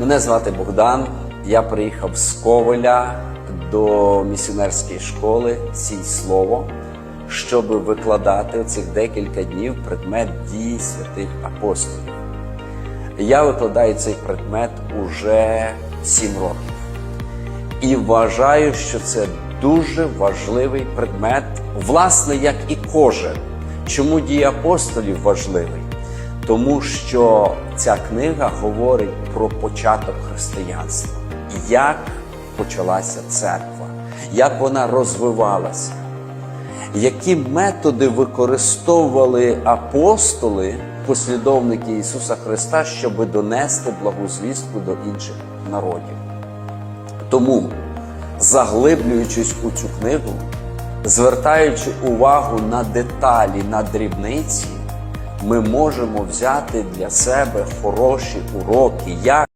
Мене звати Богдан. Я приїхав з Ковеля до місіонерської школи «Сій слово, щоб викладати цих декілька днів предмет дії святих апостолів. Я викладаю цей предмет уже сім років. І вважаю, що це дуже важливий предмет, власне, як і кожен. Чому дії апостолів важливий? Тому що ця книга говорить про початок християнства, як почалася церква, як вона розвивалася, які методи використовували апостоли, послідовники Ісуса Христа, щоб донести благу звістку до інших народів. Тому, заглиблюючись у цю книгу, звертаючи увагу на деталі, на дрібниці, ми можемо взяти для себе хороші уроки, як